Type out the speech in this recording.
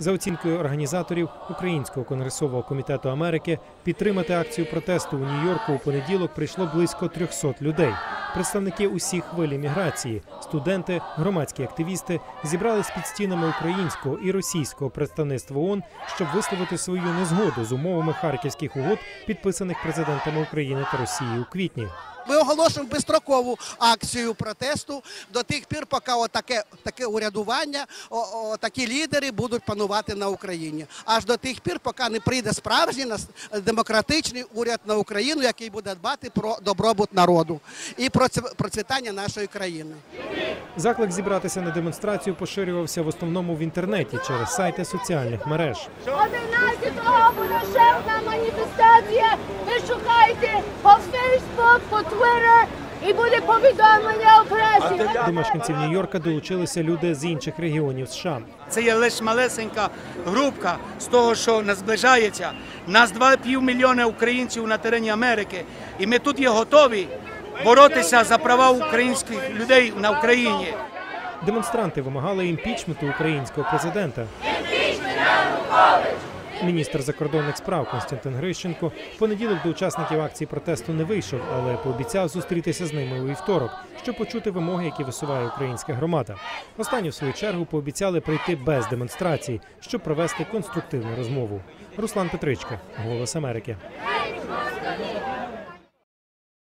За оцінкою організаторів Українського конгресового комітету Америки, підтримати акцію протесту у Нью-Йорку у понеділок прийшло близько 300 людей. Представники усіх хвиль міграції, студенти, громадські активісти зібрались під стінами українського і російського представництва ООН, щоб висловити свою незгоду з умовами харківських угод, підписаних президентами України та Росії у квітні. Ми оголошуємо безстрокову акцію протесту до тих пір, поки отаке, таке урядування, о, о, такі лідери будуть панувати на Україні. Аж до тих пір, поки не прийде справжній нас- демократичний уряд на Україну, який буде дбати про добробут народу і про це- процвітання нашої країни. Заклик зібратися на демонстрацію поширювався в основному в інтернеті через сайти соціальних мереж. 11-го буде ще одна маніфестація. По Твіттер і буде повідомлення у пресі. До мешканців Нью-Йорка долучилися люди з інших регіонів США. Це є лише малесенька групка з того, що нас зближається. Нас 2,5 мільйони українців на терені Америки, і ми тут є готові боротися за права українських людей на Україні. Демонстранти вимагали імпічменту українського президента. Міністр закордонних справ Константин Грищенко в понеділок до учасників акції протесту не вийшов, але пообіцяв зустрітися з ними у вівторок, щоб почути вимоги, які висуває українська громада. Останні в свою чергу пообіцяли прийти без демонстрацій, щоб провести конструктивну розмову. Руслан Петричка, Голос Америки.